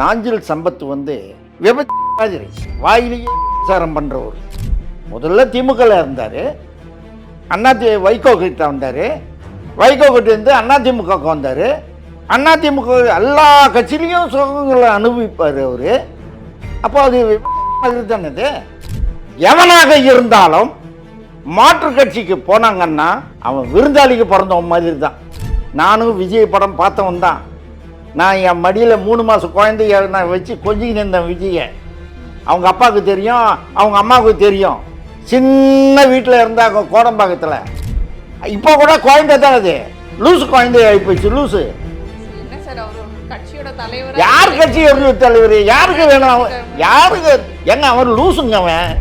நாஞ்சில் சம்பத் வந்து விபத்து வாயிலேயே விசாரம் பண்ணுறவர் முதல்ல திமுகவில் இருந்தார். அண்ணா தி வைகோ கிட்ட வந்தார். வைகோ கிட்ட இருந்து அண்ணா திமுகவுக்கு வந்தார். அண்ணா திமுக எல்லா கட்சியிலையும் சுகங்களை அனுபவிப்பார் அவர். அப்போ அது விபத்து மாதிரி தானே இது? எவனாக இருந்தாலும் மாற்று கட்சிக்கு போனாங்கன்னா அவன் விருந்தாளிக்கு பிறந்தவன் மாதிரி தான். நானும் விஜய் படம் பார்த்தவன் தான். நான் என் மடியில் மூணு மாதம் குழந்தைய நான் வச்சு கொஞ்சிக்கிட்டு இருந்தேன் விஜயை அவங்க அப்பாவுக்கு தெரியும் அவங்க அம்மாவுக்கு தெரியும். சின்ன வீட்டில் இருந்தாங்க கோடம்பாக்கத்தில். இப்போ கூட குழந்தை தான் அது. லூசு குழந்தை ஆகிப்போச்சு லூசு. யார் கட்சி தலைவர்? யாருக்கு வேணும் யாருக்கு? எங்க அவன் லூசுங்க அவன்.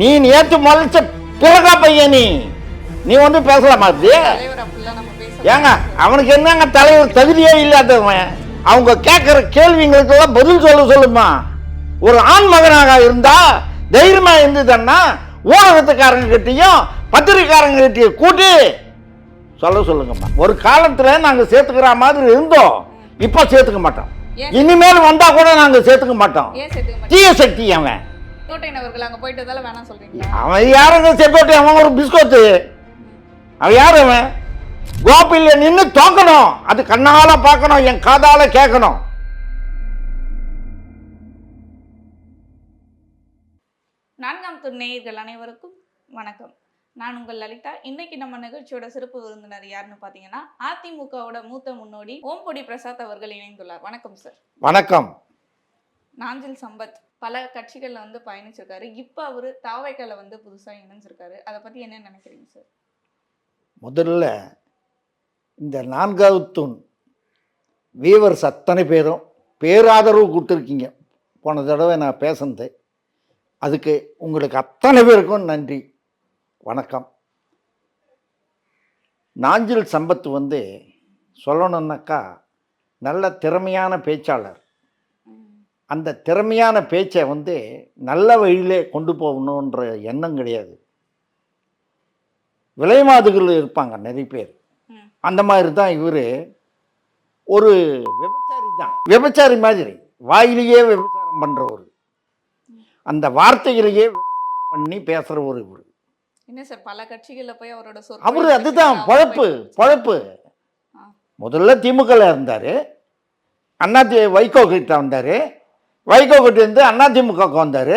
நீ நேற்று முளைச்ச பிறகா பையன் நீ. நீ வந்து பேசலாமா அது? ஏங்க அவனுக்கு என்னங்க தலைவர் தகுதியே இல்லாதவன். அவங்க கேட்குற கேள்விங்களுக்கெல்லாம் பதில் சொல்ல சொல்லுமா? ஒரு ஆண் மகனாக இருந்தா தைரியமா இருந்ததுன்னா ஊடகத்துக்காரங்க கிட்டயும் பத்திரிக்காரங்க கிட்டயும் கூட்டி சொல்ல சொல்லுங்கம்மா. ஒரு காலத்துல நாங்க சேர்த்துக்கிற மாதிரி இருந்தோம். இப்போ சேர்த்துக்க மாட்டோம்? இனிமேல் வந்தா கூட நாங்க சேர்த்துக்க மாட்டோம். தீய சக்தி அவன். அவன் யாருங்க செப்போட்டு அவன் ஒரு பிஸ்கோத்து அவன் யார் அவன்? கோபில நின்று தோக்கணும். அது கண்ணால பார்க்கணும் என் காதால கேட்கணும். நான்காம் துணை நேயர்கள் அனைவருக்கும் வணக்கம். நான் உங்கள் லலிதா. இன்னைக்கு நம்ம நிகழ்ச்சியோட சிறப்பு விருந்தினர் யாருன்னு பார்த்தீங்கன்னா அதிமுகவோட மூத்த முன்னோடி ஓம்பொடி பிரசாத் அவர்கள் இணைந்துள்ளார். வணக்கம் சார் வணக்கம். நாஞ்சில் சம்பத் பல கட்சிகள்ல வந்து பயணிச்சிருக்காரு. இப்போ அவரு தாவைக்கால வந்து புதுசா இணைஞ்சிருக்காரு. அதை பத்தி என்ன நினைக்கிறீங்க சார் முதல்ல இந்த நான்காவது தூண் வீவர்ஸ் அத்தனை பேரும் பேராதரவு கொடுத்துருக்கீங்க. போன தடவை நான் பேசுனது. அதுக்கு உங்களுக்கு அத்தனை பேருக்கும் நன்றி வணக்கம். நாஞ்சில் சம்பத் வந்து சொல்லணுன்னாக்கா நல்ல திறமையான பேச்சாளர். அந்த திறமையான பேச்சை வந்து நல்ல வழியிலே கொண்டு போகணுன்ற எண்ணம் கிடையாது. விலைமாதுகள் இருப்பாங்க நிறைய பேர். அந்த மாதிரி தான் இவர் ஒரு விபச்சாரி தான் விபச்சாரி மாதிரி. வாயிலேயே விபச்சாரம் பண்ணுறவர் அந்த வார்த்தைகளையே பண்ணி பேசுகிறவர் இவர். என்ன சார் பல கட்சிகள்ல போய் அவரோட அவர் அதுதான் பொழப்பு பொழப்பு. முதல்ல திமுகவில் இருந்தார். அண்ணா தி வைகோ கிட்ட வந்தார். வைகோ கிட்ட இருந்து அண்ணா திமுகவுக்கு வந்தார்.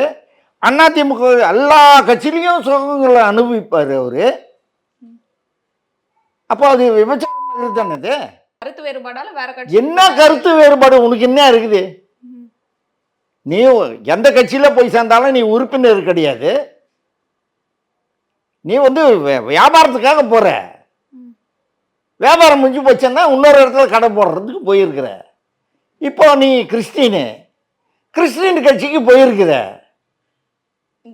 அண்ணா திமுக எல்லா கட்சியிலையும் சுகங்களை அனுபவிப்பார் அவர். அப்போ அது விபச்சாரம் மாதிரி தானே அது கருத்து வேறுபாடால வேற கட்சி என்ன கருத்து வேறுபாடு? உனக்கு என்ன இருக்குது. நீ எந்த கட்சியில் போய் சேர்ந்தாலும் நீ உறுப்பினர் கிடையாது. நீ வந்து வியாபாரத்துக்காக போற. ம். வியாபாரம் முடிஞ்சு போச்சுன்னா இன்னொரு இடத்துல கடை போடுறதுக்கு போயிருக்கிற. இப்போ நீ கிறிஸ்டினு கிறிஸ்டின் கட்சிக்கு போயிருக்கிற.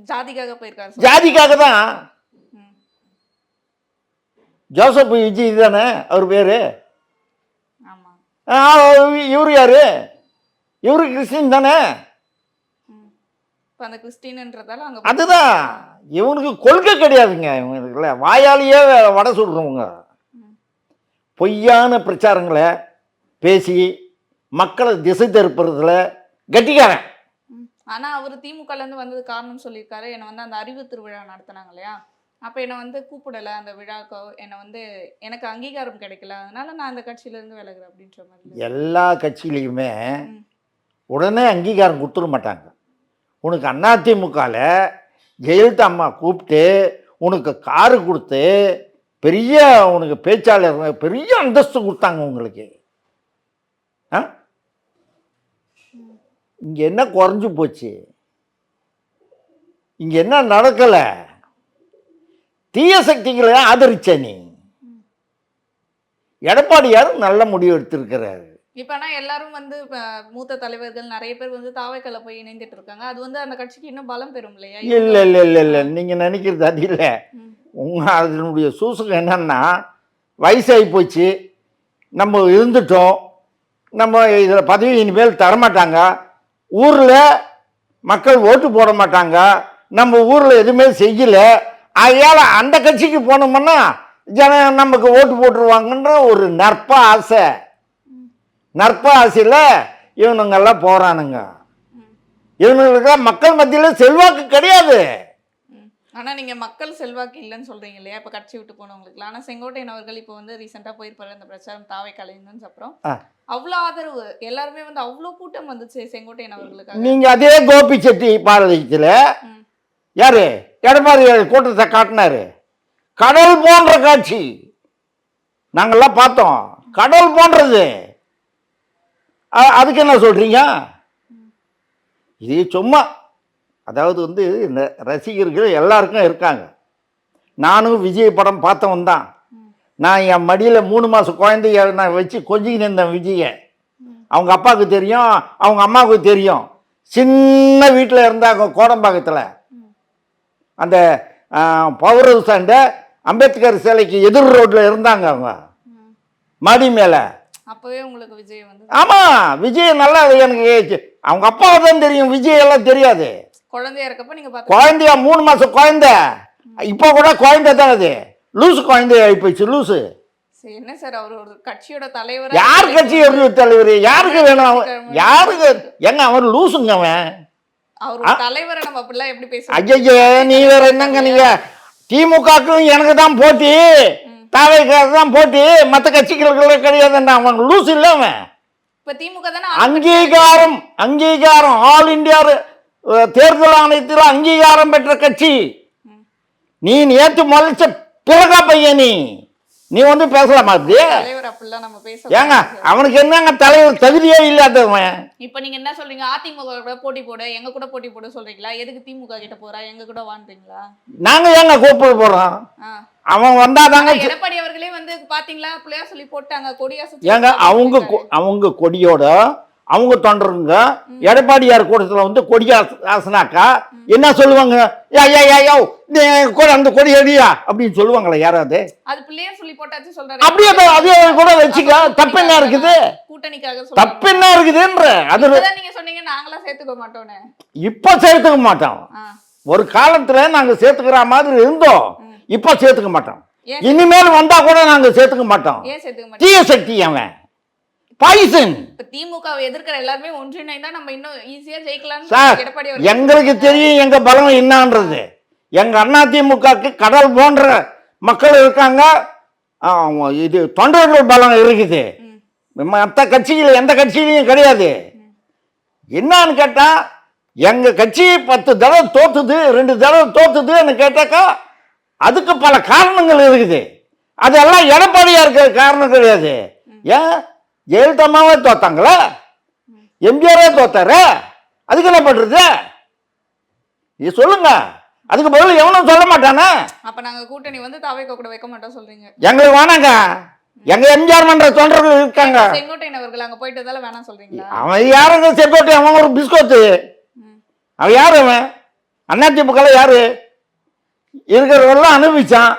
ஜாதிக்காக போயிருக்காரு சார். ஜாதிக்காக தான். ஜோசப் விஜய் தானே அவர் பேர்? இவர் யாரு? இவரு கிறிஸ்டின் தானே? ம். இப்ப அந்த கிறிஸ்டின்ன்றதால அங்க அதுதான். இவனுக்கு கொள்கை கிடையாதுங்க. இவங்களுக்குல வாயாலேயே வடை சுடுறவங்க. பொய்யான பிரச்சாரங்களை பேசி மக்களை திசை திருப்புறதுல கட்டிக்காரன். ம். ஆனா அவர் திமுகல இருந்து வந்தது காரணம் சொல்லியிருக்காரு. என்னை வந்து அந்த அறிவு திருவிழா நடத்தினாங்க இல்லையா? அப்ப என்னை வந்து கூப்பிடல அந்த விழாக்கோ என்னை வந்து எனக்கு அங்கீகாரம் கிடைக்கல. அதனால நான் அந்த கட்சியில இருந்து விலகுறேன் அப்படின்ற மாதிரி எல்லா கட்சியிலையுமே. உடனே அங்கீகாரம் கொடுத்துட மாட்டாங்க. உனக்கு அதிமுகவில் ஜெயலலிதா அம்மா கூப்பிட்டு உனக்கு காரு கொடுத்து பெரிய உனக்கு பேச்சாளர் பெரிய அந்தஸ்து கொடுத்தாங்க உங்களுக்கு. ஆ? இங்கே என்ன குறைஞ்சு போச்சு? இங்கே என்ன நடக்கலை? தீய சக்திகளை ஆதரிச்ச நீ. எடப்பாடியாரும் நல்ல முடிவு எடுத்திருக்கிறாரு. இப்ப எல்லாரும் வந்து மூத்த தலைவர்கள் நிறைய பேர் வந்து தாவைக்கல போய் இணைந்துட்டு இருக்காங்க. அது வந்து அந்த கட்சிக்கு இன்னும் பலம் பெறும் இல்லையா? இல்லை இல்லை இல்லை இல்லை நீங்கள் நினைக்கிறது அது இல்லை. உங்கள் அதனுடைய சூசகம் என்னன்னா வயசாகி போச்சு. நம்ம இருந்துட்டோம். நம்ம இதில் பதவி இனிமேல் தரமாட்டாங்க. ஊரில் மக்கள் ஓட்டு போட மாட்டாங்க. நம்ம ஊரில் எதுவுமே செய்யலை. அதனால் அந்த கட்சிக்கு போனோம்னா ஜன நமக்கு ஓட்டு போட்டுருவாங்கன்ற ஒரு நற்ப ஆசை நற்ப ஆசையில் இவனுங்கெல்லாம் போகிறானுங்க ம். இவனுங்களுக்கு மக்கள் மத்தியில் செல்வாக்கு கிடையாது ம். ஆனா நீங்க மக்கள் செல்வாக்கு இல்லைன்னு சொல்றீங்க இல்லையா இப்ப கட்சி விட்டு போனவங்களுக்கு ஆனா செங்கோட்டையன் அவர்கள் இப்போ வந்து ரீசெண்டா போயிருப்பாரு அந்த பிரச்சாரம் தாவை கலைஞன்னு அப்புறம் ஆ. அவ்வளவு ஆதரவு எல்லாருமே வந்து அவ்வளவு கூட்டம் வந்துச்சு செங்கோட்டையன் அவர்களுக்காக நீங்கள் அதே கோபி செட்டி பாரதியத்தில். யாரு? எடப்பாடி கூட்டத்தை காட்டினாரு. கடல் போன்ற காட்சி. நாங்கள்லாம் பார்த்தோம். கடல் போன்றது. அதுக்கு என்ன சொல்கிறீங்க இது சும்மா அதாவது வந்து இந்த ரசிகர்கள் எல்லாருக்கும் இருக்காங்க. நானும் விஜய் படம் பார்த்தவன் தான். நான் என் மடியில் மூணு மாதம் குழந்தைய நான் வச்சு கொஞ்சிக்கின்னு இருந்தேன் விஜயை அவங்க அப்பாவுக்கு தெரியும் அவங்க அம்மாவுக்கு தெரியும். சின்ன வீட்டில் இருந்தாங்க கோடம்பாக்கத்தில். அந்த பவர் ஹவுஸ் அண்ட அம்பேத்கர் சிலைக்கு எதிர் ரோட்டில் இருந்தாங்க அவங்க. மாடி மேலே. அப்பவே உங்களுக்கு விஜய் வந்து ஆமாம் விஜய் நல்லா எனக்கு அவங்க அப்பாவை தான் தெரியும். விஜய் எல்லாம் தெரியாது. குழந்தையா இருக்கப்ப நீங்க பார்த்து குழந்தையா மூணு மாதம் குழந்தை. இப்போ கூட குழந்தை தான் அது. லூசு குழந்தை ஆகிப்போச்சு லூசு. என்ன சார் அவர் ஒரு கட்சியோட தலைவர் யார் கட்சி எப்படி தலைவர்? யாருக்கு வேணும்? யாருக்கு? எங்க அவன் லூசுங்க அவன். ஐயய்ய நீ வேற என்னங்க நீங்க? திமுகவுக்கும் எனக்கு தான் போட்டி. தாவைக்காக தான் போட்டி. மற்ற கட்சிகளுக்கு கிடையாதுன்னா அவன் லூஸ் இல்லை அவன். இப்ப திமுக தானே அங்கீகாரம் அங்கீகாரம். ஆல் இந்தியா தேர்தல் ஆணையத்தில் அங்கீகாரம் பெற்ற கட்சி. நீ நேற்று முளைச்ச பிறகா பையன் நீ. நீ வந்து பேசலாமா அப்படி ஏங்க அவனுக்கு என்னங்க தலைவர் தகுதியே இல்லாதவன்? இப்ப நீங்க என்ன சொல்றீங்க? அதிமுக கூட போட்டி போட எங்க கூட போட்டி போட சொல்றீங்களா? எதுக்கு திமுக கிட்ட போறா? எங்க கூட வான்றீங்களா நாங்க ஏங்க கூப்பிட போறோம். அவன் வந்தாதாங்க ஆனா எடப்பாடி அவர்களே வந்து பாத்தீங்களா? பிள்ளையா சொல்லி போட்டாங்க கொடியாசம் ஏங்க அவங்க கொ- அவங்க கொடியோட அவங்க தொண்டருங்க. எடப்பாடியார் கூட்டத்தில் வந்து கொடி ஆச- ஆசனாக்கா என்ன சொல்லுவாங்க? யா யா யா யோ கூட அந்த கொடி அடியா? அப்படின்னு சொல்லுவாங்களே யாராவது. அது பிள்ளையா சொல்லி போட்டாச்சு சொல்றாரு. அப்படியே அதே கூட வச்சுக்க தப்பு என்ன இருக்குது? கூட்டணிக்காக தப்பு என்ன இருக்குதுன்ற அது நீங்க சொன்னீங்க நாங்களா சேர்த்துக்க மாட்டோம்னு. இப்போ சேர்த்துக்க மாட்டோம். ஒரு காலத்துல நாங்க சேர்த்துக்கிற மாதிரி இருந்தோம். இப்போ சேர்த்துக்க மாட்டோம். இனிமேல் வந்தா கூட நாங்க சேர்த்துக்க மாட்டோம். ஏன் சேர்த்துக்க மாட்டோம்? தீய சக்தி அவன். பாய்சன் திமுகவை எதிர்க்கிற எல்லாருமே ஒன்றிணைந்தா நம்ம இன்னும் ஈஸியா ஜெயிக்கலாம்னு சார் எங்களுக்கு தெரியும் எங்க பலம் என்னன்றது. எங்க அண்ணா திமுகக்கு கடல் போன்ற மக்கள் இருக்காங்க. இது தொண்டர்கள் பலம் இருக்குது. மற்ற கட்சிகள் எந்த கட்சியிலையும் கிடையாது. என்னன்னு கேட்டா எங்க கட்சி பத்து தடவை தோத்துது ரெண்டு தடவை தோத்துதுன்னு கேட்டாக்கா அதுக்கு பல காரணங்கள் இருக்குது. அதெல்லாம் எடப்பாடியா இருக்கிற காரணம் கிடையாது. ஏன்? ஜெயலலிதாமாவே தோத்தாங்களா? எம்ஜிஆரே தோத்தாரு? அதுக்கு என்ன பண்றது? இது சொல்லுங்க. அதுக்கு பதில் எவனும் சொல்ல மாட்டானே? அப்ப நாங்க கூட்டணி வந்து தாவேக்கா கூட வைக்க மாட்டோம் சொல்றீங்க. எங்களுக்கு வேணாங்க. எங்க எம்ஜிஆர் மன்ற தொண்டர்கள் இருக்காங்க. செங்கோட்டையன் அவர்கள் அங்க போயிட்டதால வேணாம் சொல்றீங்களா? அவன் யாருங்க செங்கோட்டை அவன் ஒரு பிஸ்கோத்து. அவன் யாரு அவன்? அதிமுகல யாரு? இருக்கிறவெல்லாம் அனுபவிச்சான்.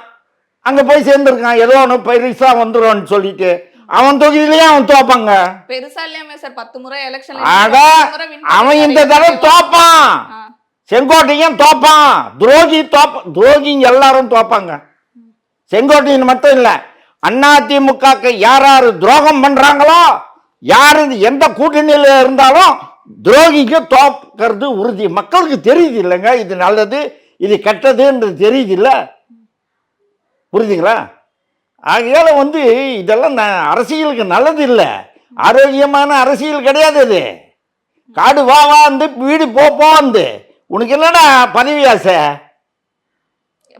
அங்க போய் சேர்ந்துருக்கான். ஏதோ ஒன்று பெருசா வந்துரும்னு சொல்லிட்டு. அவன் தொகுதியிலேயே அவன் தோப்பாங்க. பெருசா இல்லையாமே சார் பத்து முறை எலெக்ஷன் அட அவன் இந்த தடவை தோப்பான். செங்கோட்டையும் தோப்பான். துரோகி தோப்ப துரோகிங்க எல்லாரும் தோப்பாங்க. செங்கோட்டையன் மட்டும் இல்லை அதிமுகக்கு யார் யார் துரோகம் பண்றாங்களோ யார் எந்த கூட்டணியில் இருந்தாலும் துரோகிக்கு தோக்கிறது உறுதி. மக்களுக்கு தெரியுது இல்லைங்க இது நல்லது இது கெட்டதுன்றது தெரியுது இல்லை? புரியுதுங்களா? ஆகையால வந்து இதெல்லாம் அரசியலுக்கு நல்லது இல்லை ஆரோக்கியமான அரசியல் கிடையாது இது காடு வா வா வந்து வீடு போ வந்து. உனக்கு என்னடா பதவி ஆசை?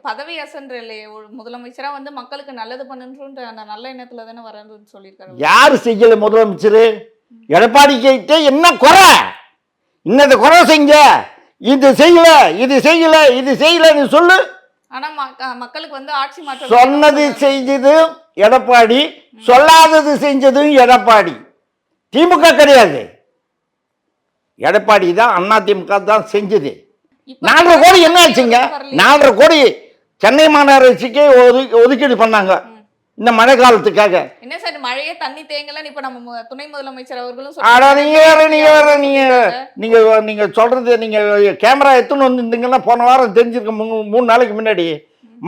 பதவி அசன்ற இல்லையே ஒரு முதலமைச்சரா வந்து மக்களுக்கு நல்லது பண்ணுன்ற அந்த நல்ல எண்ணத்துல தானே வரணும்னு சொல்லியிருக்காரு யார் செய்யல முதலமைச்சர்? எடப்பாடி கிட்ட என்ன குறை? இன்னது குறை செஞ்ச இது செய்யல இது செய்யல இது செய்யலன்னு சொல்லு. ஆனா மக்க- மக்களுக்கு வந்து ஆட்சி மாற்றம் சொன்னது செஞ்சது எடப்பாடி சொல்லாதது செஞ்சதும் எடப்பாடி. திமுக கிடையாது. எடப்பாடி தான் அண்ணா திமுக தான் செஞ்சது. நாலரை கோடி என்ன ஆச்சுங்க. நாலரை கோடி சென்னை மாநகராட்சிக்கு ஒதுக்கி ஒதுக்கீடு பண்ணாங்க. இந்த மழை காலத்துக்காக என்ன சார் மழையே தண்ணி தேங்கலன்னு இப்ப நம்ம துணை முதலமைச்சர் அவர்களும் சொல்லியிருக்காரு. நீங்க வேற நீங்க வேற நீங்க நீங்க நீங்க சொல்றது நீங்க கேமரா எடுத்துன்னு வந்திருந்தீங்கன்னா போன வாரம் தெரிஞ்சிருக்க மூணு மூணு நாளைக்கு முன்னாடி.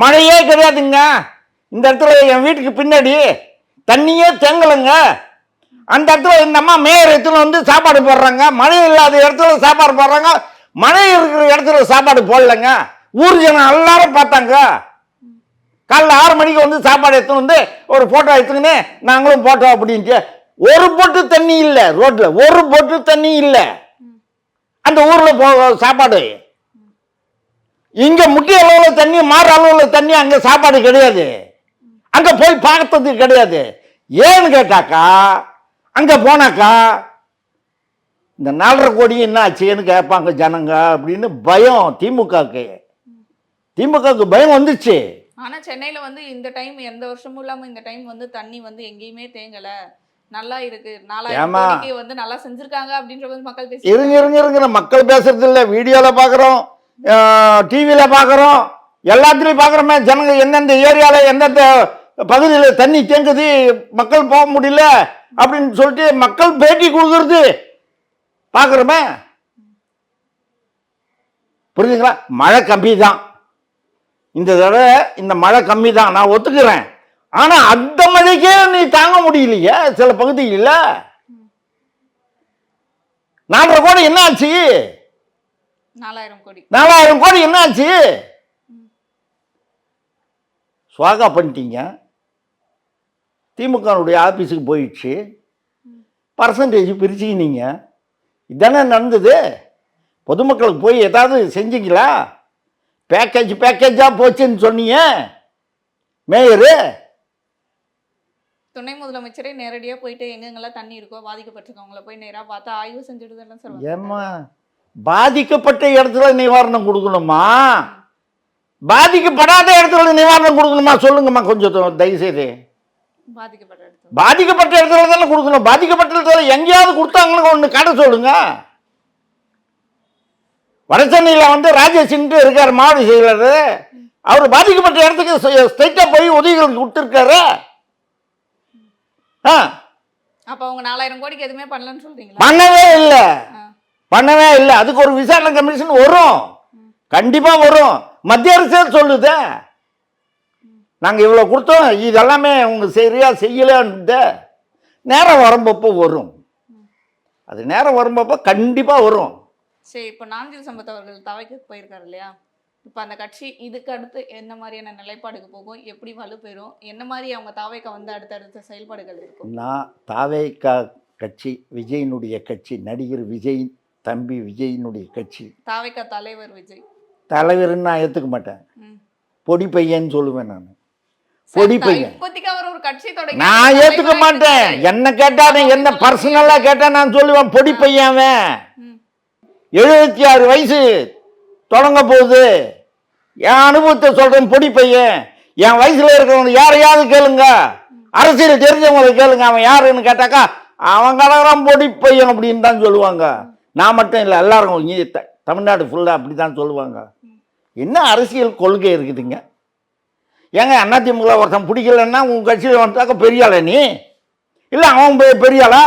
மழையே கிடையாதுங்க. இந்த இடத்துல என் வீட்டுக்கு பின்னாடி தண்ணியே தேங்கலைங்க. அந்த இடத்துல இந்த அம்மா மேயர் இடத்துல வந்து சாப்பாடு போடுறாங்க. மழை இல்லாத இடத்துல சாப்பாடு போடுறாங்க. மழை இருக்கிற இடத்துல சாப்பாடு போடலைங்க. ஊர் ஜனம் எல்லாரும் பார்த்தாங்க. காலைல ஆறு மணிக்கு வந்து சாப்பாடு எடுத்துன்னு வந்து ஒரு ஃபோட்டோ எடுத்துக்கின்னு நாங்களும் ஃபோட்டோ அப்படின்ட்டு. ஒரு பொட்டு தண்ணி இல்லை ரோட்டில் ஒரு பொட்டு தண்ணி இல்லை. அந்த ஊரில் போ சாப்பாடு. இங்கே முக்கிய அளவில் தண்ணி மாற அளவில் தண்ணி அங்கே சாப்பாடு கிடையாது. அங்கே போய் பார்த்தது கிடையாது. ஏன்னு கேட்டாக்கா அங்கே போனாக்கா இந்த நாலரை கோடி என்ன ஆச்சுன்னு கேட்பாங்க ஜனங்க அப்படின்னு பயம் திமுகவுக்கு. திமுகவுக்கு பயம் வந்துச்சு. ஆனா சென்னையில வந்து இந்த டைம் எந்த வருஷமும் இல்லாம இந்த டைம் வந்து தண்ணி வந்து எங்கேயுமே தேங்கல. நல்லா இருக்கு. நாலாயிரம் வந்து நல்லா செஞ்சிருக்காங்க அப்படின்ற வந்து மக்கள் பேசி இருங்க இருங்க இருங்க. மக்கள் பேசுறது இல்லை. வீடியோவில் பார்க்குறோம் டிவியில் பார்க்குறோம் எல்லாத்துலேயும் பார்க்குறோமே ஜனங்க எந்தெந்த ஏரியாவில் எந்தெந்த பகுதியில் தண்ணி தேங்குது மக்கள் போக முடியல அப்படின்னு சொல்லிட்டு மக்கள் பேட்டி கொடுக்குறது பார்க்குறோமே புரியுதுங்களா மழை கம்மி தான் இந்த தடவை இந்த மழை கம்மி தான் நான் ஒத்துக்கிறேன். ஆனால் அந்த மழைக்கே நீ தாங்க முடியலையே சில பகுதிகளில். நாலரை கோடி என்ன ஆச்சு நாலாயிரம் கோடி. நாலாயிரம் கோடி என்ன ஆச்சு சுவாகா பண்ணிட்டீங்க. திமுகனுடைய ஆபீஸுக்கு போயிடுச்சு. பர்சன்டேஜ் பிரிச்சுக்கினீங்க. இதானே நடந்தது? பொதுமக்களுக்கு போய் ஏதாவது செஞ்சீங்களா? பேக்கேஜ் பேக்கேஜாக போச்சுன்னு சொன்னீங்க? மேயரு? துணை முதலமைச்சரே நேரடியா போயிட்டு எங்கெங்கெல்லாம் தண்ணி இருக்கோ பாதிக்கப்பட்டிருக்கவங்கள போய் நேரா பார்த்தா ஆய்வு செஞ்சுட்டு சார். ஏம்மா பாதிக்கப்பட்ட இடத்துல நிவாரணம் கொடுக்கணுமா? பாதிக்கப்படாத இடத்துல நிவாரணம் கொடுக்கணுமா? சொல்லுங்கம்மா கொஞ்சம் தயவுசெய்து. பாதிக்கப்பட்ட இடத்துல. பாதிக்கப்பட்ட இடத்துல தானே கொடுக்கணும். பாதிக்கப்பட்ட இடத்துல எங்கேயாவது கொடுத்தாங்கன்னு ஒன்று கடை சொல்லுங்க. வடசென்னையில் வந்து ராஜேஷன்ட்டு இருக்கார் மாவட்ட செயலர். அவர் பாதிக்கப்பட்ட இடத்துக்கு ஸ்ட்ரைட்டாக போய் உதவிகள் கொடுத்துருக்காரு. ஆ. அப்ப அவங்க நாலாயிரம் கோடிக்கு எதுவுமே பண்ணலன்னு சொல்றீங்களா? பண்ணவே இல்லை. பண்ணவே இல்லை. அதுக்கு ஒரு விசாரணை கமிஷன் வரும். கண்டிப்பா வரும். மத்திய அரசே சொல்லுதே. நாங்க இவ்வளவு கொடுத்தோம். இதெல்லாமே அவங்க சரியா செய்யலன்னு நேரம் வரும்பப்போ வரும். அது நேரம் வரும்பப்போ கண்டிப்பா வரும். சரி இப்போ நாஞ்சில் சம்பத் அவர்கள் தவைக்கு போயிருக்காரு இல்லையா? இப்போ அந்த கட்சி இதுக்கு அடுத்து என்ன மாதிரியான நிலைப்பாடுக்கு போகும்? எப்படி வலுப்பெறும் என்ன மாதிரி அவங்க தாவைக்க வந்து அடுத்தடுத்த செயல்பாடுகள் இருக்கும்? நான் தாவேக்கா கட்சி விஜயினுடைய கட்சி நடிகர் விஜய் தம்பி விஜயினுடைய கட்சி. தாவைக்க தலைவர் விஜய். தலைவர்னு நான் ஏற்றுக்க மாட்டேன். பொடி பையன்னு சொல்லுவேன் நான். பொடி பையன். இப்போதைக்கு அவர் ஒரு கட்சி தொடங்கி நான் ஏத்துக்க மாட்டேன். என்ன அப்ப என்ன வந்து பர்சனலா கேட்டா நான் சொல்லுவேன் பொடி பையன். எழுபத்தி ஆறு வயசு தொடங்க போகுது என் அனுபவத்தை சொல்றேன் பொடி பையன். என் வயசுல இருக்கிறவங்க யாரையாவது கேளுங்க. அரசியல் தெரிஞ்சவங்களை கேளுங்க அவன் யாருன்னு கேட்டாக்கா அவன் தான் பொடி பையன் அப்படின்னு தான் சொல்லுவாங்க. நான் மட்டும் இல்லை எல்லாரும் இங்கே த- தமிழ்நாடு ஃபுல்லாக அப்படி தான் சொல்லுவாங்க. என்ன அரசியல் கொள்கை இருக்குதுங்க? ஏங்க அதிமுக ஒருத்தன் பிடிக்கலன்னா உன் கட்சியில் வந்தாக்க பெரிய நீ? இல்லை அவன் பெரியாளா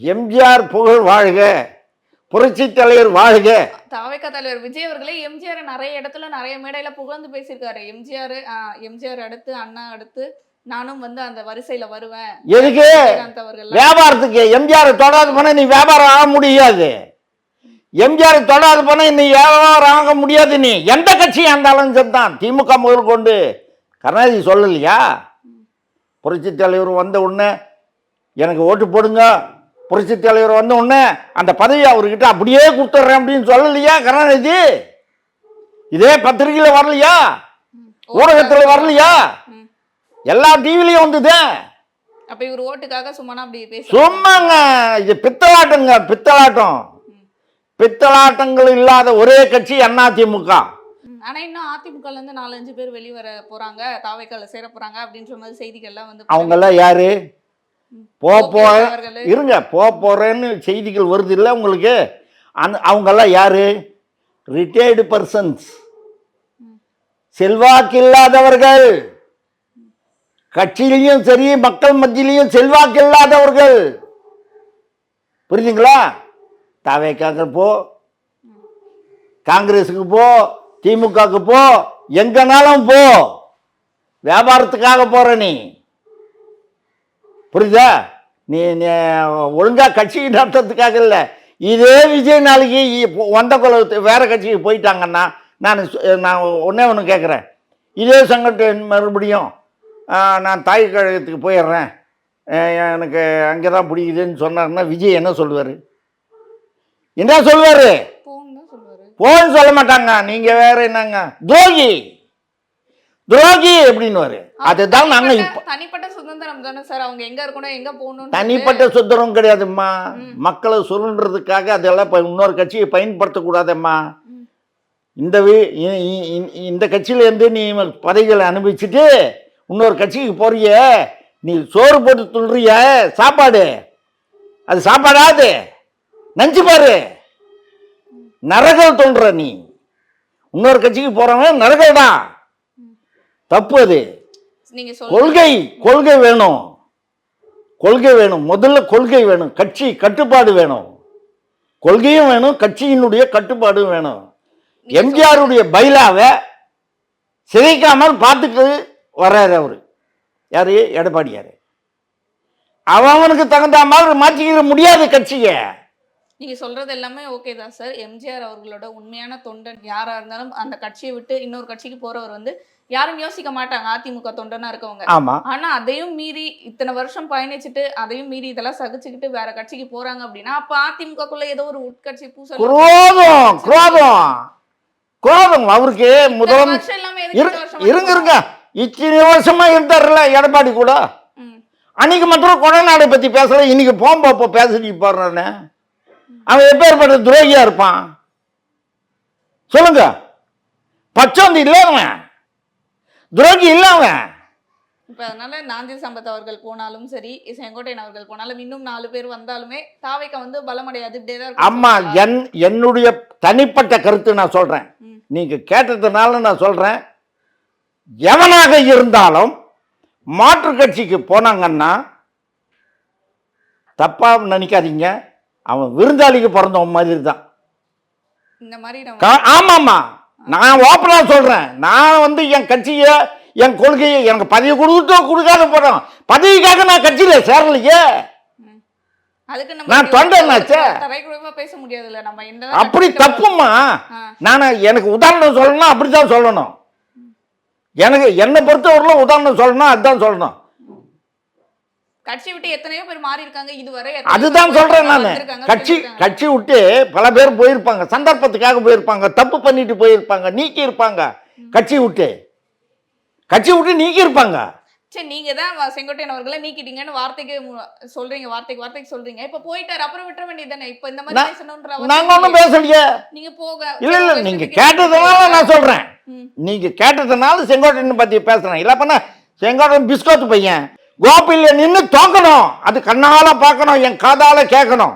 எம்ஜிஆர் புகழ் வாழ்க. புரட்சி தலைவர் வாழ்க. தாவைக்க தலைவர் விஜய் அவர்களே எம்ஜிஆர் நிறைய இடத்துல நிறைய மேடையில புகழ்ந்து பேசியிருக்காரு. எம்ஜிஆர் எம்ஜிஆர் அடுத்து அண்ணா அடுத்து நானும் வந்து அந்த வரிசையில வருவேன். எதுக்கு? வியாபாரத்துக்கு எம்ஜிஆர் தொடாது போனால் நீ வியாபாரம் ஆக முடியாது. எம்ஜிஆர் தொடாது போனால் நீ வியாபாரம் ஆக முடியாது நீ. எந்த கட்சியாக இருந்தாலும் சரிதான். திமுக முதல் கொண்டு. கருணாநிதி சொல்லலையா? புரட்சி தலைவர் வந்த உடனே எனக்கு ஓட்டு போடுங்க. புரட்சி தலைவர் வந்த உடனே அந்த பதவி அவர்கிட்ட அப்படியே கொடுத்துட்றேன் அப்படின்னு சொல்லலையா கருணாநிதி? இதே பத்திரிகையில் வரலையா? ஊடகத்தில் வரலையா. எல்லா டிவிலையும் வந்ததே. அப்ப இவர் ஓட்டுக்காக சும்மா அப்படி சும்மாங்க. இது பித்தலாட்டங்க பித்தலாட்டம். பித்தலாட்டங்கள் இல்லாத ஒரே கட்சி அதிமுக. ஆனா இன்னும் அதிமுகல இருந்து நாலஞ்சு பேர் வெளிய வர போறாங்க தாவைக்கால சேர போறாங்க அப்படின்ற மாதிரி செய்திகள்லாம் வந்து அவங்கெல்லாம் யாரு? போ போ ஓபிஎஸ் அவர்கள். இருங்க போ போறேன்னு செய்திகள் வருது இல்லை உங்களுக்கு? அந்த அவங்கெல்லாம் யாரு? ரிட்டையர்டு பர்சன்ஸ் செல்வாக்கு இல்லாதவர்கள். கட்சியிலையும் சரி மக்கள் மத்தியிலையும் செல்வாக்கு இல்லாதவர்கள். புரியுதுங்களா? தாவேக்காக போ. காங்கிரஸுக்கு போ. திமுகவுக்கு போ. எங்கனாலும் போ. வியாபாரத்துக்காக போற நீ. புரியுதா நீ நீ ஒழுங்கா கட்சி நடத்துறதுக்காக இல்லை. இதே விஜய் நாளைக்கு வந்த குலத்து வேற கட்சிக்கு போயிட்டாங்கன்னா நான் நான் ஒன்றே ஒன்று கேட்குறேன் இதே சங்கடன் மறுபடியும் நான் தாய் கழகத்துக்கு போயிடுறேன். எனக்கு அங்கே தான் பிடிக்குதுன்னு சொன்னாருன்னா விஜய் என்ன சொல்லுவார்? என்ன சொல்லுவார்? போன்னு தான் சொல்லுவாரு. போன்னு சொல்ல மாட்டாங்க. நீங்கள் வேற என்னங்க? துரோகி! துரோகி அப்படின்னுவாரு. அதுதான் நாங்கள் இப்போ தனிப்பட்ட- சுதந்திரம் தானே சார்? அவங்க எங்க இருக்கணும் எங்க போகணும் தனிப்பட்ட சுத்தரம் கிடையாதும்மா. மக்களை சுருண்டுறதுக்காக அதெல்லாம் இன்னொரு கட்சியை பயன்படுத்தக்கூடாதம்மா. இந்த இந்த கட்சியிலேருந்து நீ பதவிகளை அனுபவிச்சுட்டு இன்னொரு கட்சிக்கு போறிய. நீ சோறு போட்டு துள்றிய சாப்பாடு. அது சாப்பாடாது நஞ்சு பாரு. நரகல் தோன்ற நீ. இன்னொரு கட்சிக்கு போறவன் நரகல் தான். தப்பு அது கொள்கை கொள்கை வேணும். கொள்கை வேணும். முதல்ல கொள்கை வேணும். கட்சி கட்டுப்பாடு வேணும். கொள்கையும் வேணும். கட்சியினுடைய கட்டுப்பாடும் வேணும். எம்ஜிஆருடைய பைலாவை சிதைக்காமல் பார்த்துட்டு வர்றாரு அவர். யாரு? எடப்பாடியார். அவனுக்கு தகுந்த மாதிரி மாற்றிக்கிற முடியாது கட்சியை. நீங்க சொல்றது எல்லாமே ஓகே தான் சார் எம்ஜிஆர் அவர்களோட உண்மையான தொண்டன் யாரா இருந்தாலும் அந்த கட்சியை விட்டு இன்னொரு கட்சிக்கு போறவர் வந்து யாரும் யோசிக்க மாட்டாங்க அதிமுக தொண்டனா இருக்கவங்க. ஆமா. ஆனா அதையும் மீறி இத்தனை வருஷம் பயணிச்சுட்டு அதையும் மீறி இதெல்லாம் சகிச்சுக்கிட்டு வேற கட்சிக்கு போறாங்க அப்படின்னா அப்ப அதிமுகக்குள்ள ஏதோ ஒரு உட்கட்சி பூசல் குரோதம் குரோதம். குரோதம். அவருக்கு வருஷம் இருங்க இருங்க. இத்தனை வருஷமா இருந்தார்ல எடப்பாடி கூட. அன்னைக்கு மட்டும் கொடநாடை பத்தி பேசல இன்னைக்கு போம்போ பேசிட்டு போறானே அவன் எப்பேற்பட்ட துரோகியா இருப்பான்? சொல்லுங்க. பச்சோந்தி இல்ல அவன். துரோகி இல்ல அவன். இப்ப அதனால நாஞ்சில் சம்பத் அவர்கள் போனாலும் சரி செங்கோட்டையன் அவர்கள் போனாலும் இன்னும் நாலு பேர் வந்தாலுமே தாவைக்க வந்து பலமடையாது இப்படியே தான் இருக்கும். அம்மா என் என்னுடைய தனிப்பட்ட கருத்து நான் சொல்றேன். ம். நீங்க கேட்டதுனால நான் சொல்றேன். எவனாக இருந்தாலும் மாற்று கட்சிக்கு போனாங்கன்னா தப்பா நினைக்காதீங்க. அவன் விருந்தாளிக்கு பிறந்தவன் மாதிரி தான் இந்த மாதிரி நம்ம கா- ஆமாம்மா. நான் ஓப்பனா சொல்றேன். நான் வந்து என் கட்சியை என் கொள்கையை எனக்கு பதவி கொடுத்து கொடுக்காத போறோம். பதவிக்காக நான் கட்சியில சேரலையே. நான் தொண்டனாச்சே. தரைக்குறைவா பேச என்ன அப்படி தப்புமா? நான் எனக்கு உதாரணம் சொல்லணும் அப்படிதான் சொல்லணும். எனக்கு என்னை பொறுத்தவரையிலும் உதாரணம் சொல்லணும் அதுதான் சொல்லணும். கட்சி விட்டு எத்தனையோ பேர் மாறி இருக்காங்க இதுவரை அதுதான் சொல்றேன் நான். கட்சி. கட்சி விட்டு பல பேர் போயிருப்பாங்க. சந்தர்ப்பத்துக்காக போயிருப்பாங்க. தப்பு பண்ணிட்டு போயிருப்பாங்க. நீக்கி இருப்பாங்க கட்சி விட்டு. கட்சி விட்டு நீக்கி இருப்பாங்க சரி நீங்க தான் செங்கோட்டையன் அவர்களை நீக்கிட்டீங்கன்னு வார்த்தைக்கு சொல்றீங்க. வார்த்தைக்கு வார்த்தைக்கு சொல்றீங்க. இப்ப போயிட்டாரு. அப்புறம் விட்டுற வேண்டியதுதானே இப்ப இந்த மாதிரி பேசணும்ன்ற நாங்க ஒன்றும். பேசலையே. நீங்க போக இல்ல இல்ல நீங்க கேட்டதுனால நான் சொல்றேன். நீங்க கேட்டதுனால செங்கோட்டையன் பத்தி பேசுறேன். இல்ல பண்ண செங்கோட்டையன் பிஸ்கோத் பையன். கோபில நின்னு தோக்கணும் அது கண்ணால பார்க்கணும் என் காதால கேட்கணும்.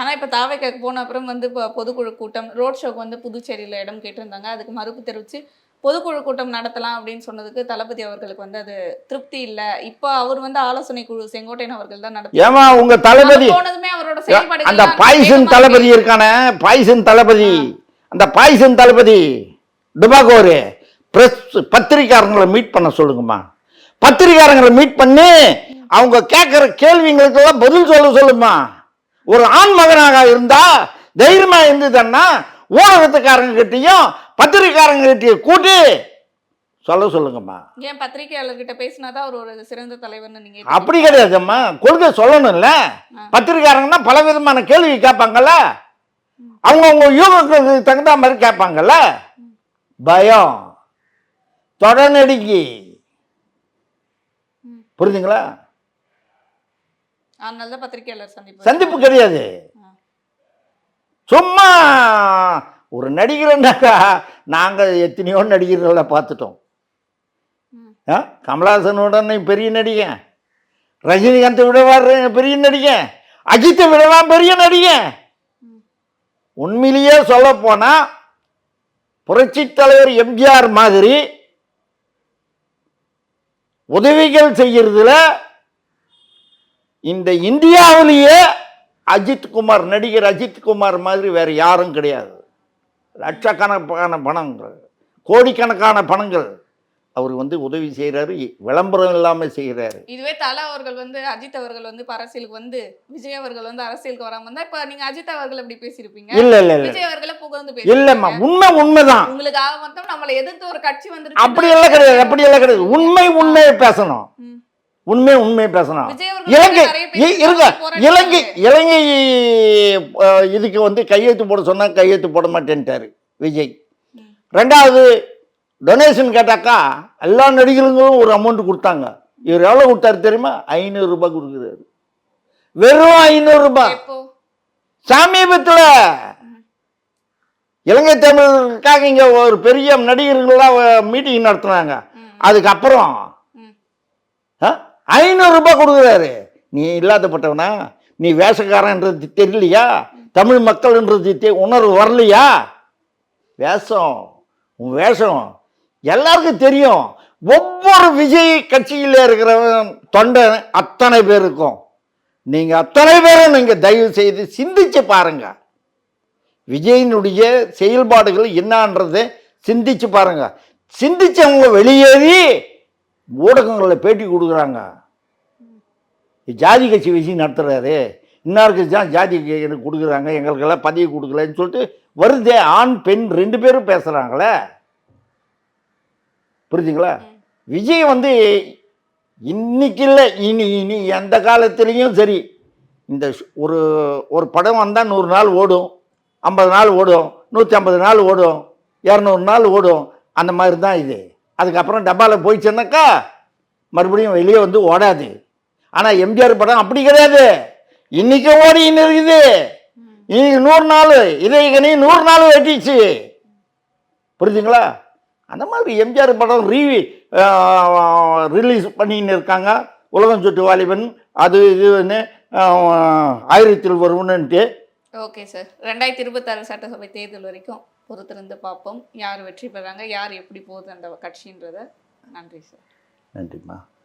ஆனா இப்ப தாவைக்கு போன அப்புறம் வந்து இப்ப பொதுக்குழு கூட்டம் ரோட் ஷோக்கு வந்து புதுச்சேரியில இடம் கேட்டிருந்தாங்க. அதுக்கு மறுப்பு தெரிவிச்சு பொதுக்குழு கூட்டம் நடத்தலாம் அப்படின்னு சொன்னதுக்கு தளபதி அவர்களுக்கு வந்து அது திருப்தி இல்ல. இப்ப அவர் வந்து ஆலோசனை குழு செங்கோட்டையன் அவர்கள் தான் நடத்தி ஏமா உங்க தளபதி போனதுமே அவரோட செயல்பாடுகள் அந்த பாய்சன் தளபதி இருக்கானே? பாய்சன் தளபதி. அந்த பாய்சன் தளபதி டுபாகோரு பிரஸ் பத்திரிக்காரங்களை மீட் பண்ண சொல்லுங்கம்மா. பத்திரிக்காரங்களை மீட் பண்ணி அவங்க கேட்குற கேள்விங்களுக்கெல்லாம் பதில் சொல்ல சொல்லுமா? ஒரு ஆண் மகனாக இருந்தா தைரியமா இருந்ததுன்னா ஊடகத்துக்காரங்க கிட்டயும் பத்திரிக்காரங்க கிட்டயும் கூட்டி சொல்ல சொல்லுங்கம்மா. ஏன் பத்திரிகையாளர்கிட்ட பேசினாதான் அவர் ஒரு சிறந்த தலைவர்னு நீங்க அப்படி கிடையாதும்மா. கொள்கை சொல்லணும்ல. ஆ. பத்திரிக்காரங்கன்னா பல விதமான கேள்வி கேட்பாங்கல்ல. அவங்கவுங்க யூகங்களுக்கு தகுந்த மாதிரி கேட்பாங்கல்ல. பயம். தொடநடுங்கி ம். புரியுதுங்களா சந்திப்பு. கிடையாது. சும்மா ஒரு நடிகர்னாக்கா நாங்கள் எத்தனையோ நடிகர்களை பார்த்துட்டோம். கமலஹாசனுடன் பெரிய நடிகன். ரஜினிகாந்தை விடவா பெரிய நடிகன். அஜித்தை விடவா பெரிய நடிகன். உண்மையிலேயே சொல்ல போனா புரட்சி தலைவர் எம்ஜிஆர் மாதிரி உதவிகள் செய்யறதுல இந்த இந்தியாவிலேயே அஜித் குமார் நடிகர் அஜித் குமார் மாதிரி வேற யாரும் கிடையாது. லட்சக்கணக்கான பணங்கள் கோடிக்கணக்கான பணங்கள். அவர் வந்து உதவி செய்கிறாரு விளம்பரம் இல்லாமல் செய்கிறாரு இதுவே தலா அவர்கள் வந்து அஜித் அவர்கள் வந்து இப்ப அரசியலுக்கு வந்து விஜய் அவர்கள் வந்து அரசியலுக்கு வராம இருந்தா இப்ப நீங்க அஜித் அவர்கள் எப்படி பேசியிருப்பீங்க? இல்லை இல்லை இல்லை. விஜய் அவர்களை புகழ்ந்து இல்லைம்மா பேசுறீங்க உண்மை உண்மைதான். உங்களுக்கு ஆக மொத்தம் நம்மளை எதிர்த்து ஒரு கட்சி வந்து அப்படியெல்லாம் கிடையாது அப்படியெல்லாம் கிடையாது. உண்மை உண்மையை பேசணும். உண்மை உண்மையை பேசணும். இலங்கை பேசி இருங்க. இலங்கை இலங்கை இதுக்கு வந்து கையெழுத்து போட சொன்னா கையெழுத்து போட மாட்டேன்ட்டாரு விஜய். ரெண்டாவது டொனேஷன் கேட்டாக்கா எல்லா நடிகர்களும் ஒரு அமௌண்ட் கொடுத்தாங்க. இவர் எவ்வளோ கொடுத்தாரு தெரியுமா? ஐநூறு ரூபாய் கொடுக்குறாரு. வெறும் ஐநூறு ரூபாய். எப்போ? சமீபத்தில் இலங்கை தமிழருக்காக இங்கே ஒரு பெரிய நடிகர்கள்லாம் மீட்டிங் நடத்துனாங்க. அதுக்கப்புறம் ம். ஐநூறு ரூபாய் கொடுக்குறாரு. நீ இல்லாதப்பட்டவனா? நீ வேஷக்காரன்றது தெரியலையா? தமிழ் மக்கள்ன்றது உணர்வு வரலையா? வேஷம் உன் வேஷம். எல்லாருக்கும் தெரியும். ஒவ்வொரு விஜய் கட்சியில் இருக்கிறவன் தொண்டை அத்தனை பேருக்கும் நீங்க அத்தனை பேரும் நீங்க தயவு செய்து சிந்திச்சு பாருங்க. விஜயினுடைய செயல்பாடுகள் என்னன்றது சிந்திச்சு பாருங்க. சிந்திச்சவங்க வெளியேறி ஊடகங்களில் பேட்டி கொடுக்குறாங்க. ஜாதி கட்சி விஷயம் நடத்துறாரு. இன்னாருக்கு தான் ஜாதி எனக்கு கொடுக்குறாங்க. எங்களுக்கெல்லாம் பதவி கொடுக்கலன்னு சொல்லிட்டு வருதே ஆண் பெண் ரெண்டு பேரும் பேசுகிறாங்களே புரிஞ்சுங்களா? விஜய் வந்து இன்னைக்கு இல்லை இனி இனி எந்த காலத்துலேயும் சரி இந்த ஒரு ஒரு படம் வந்தால் நூறு நாள் ஓடும் ஐம்பது நாள் ஓடும் நூற்றி ஐம்பது நாள் ஓடும் இரநூறு நாள் ஓடும் அந்த மாதிரி தான் இது. அதுக்கப்புறம் டப்பாவில் போயிடுச்சுன்னாக்கா மறுபடியும் வெளியே வந்து ஓடாது. ஆனால் எம்ஜிஆர் படம் அப்படி கிடையாது. இன்றைக்கும் ஓடின்னு இருக்குது இன்னைக்கு நூறு நாள் இதே நூறு நாள் வெட்டிச்சு புரிஞ்சுங்களா? அந்த மாதிரி எம்ஜிஆர் படம் ரீ ரிலீஸ் பண்ணின்னு இருக்காங்க. உலகம் சுட்டு வாலிபன் அது இதுன்னு ஆயிரத்தில் வருவனுன்ட்டு ஓகே சார். ரெண்டாயிரத்தி இருபத்தாறு சட்டசபை தேர்தல் வரைக்கும் பொறுத்திருந்து பார்ப்போம். யார் வெற்றி பெறாங்க யார் எப்படி போகுது அந்த கட்சின்றத. நன்றி சார். நன்றிம்மா.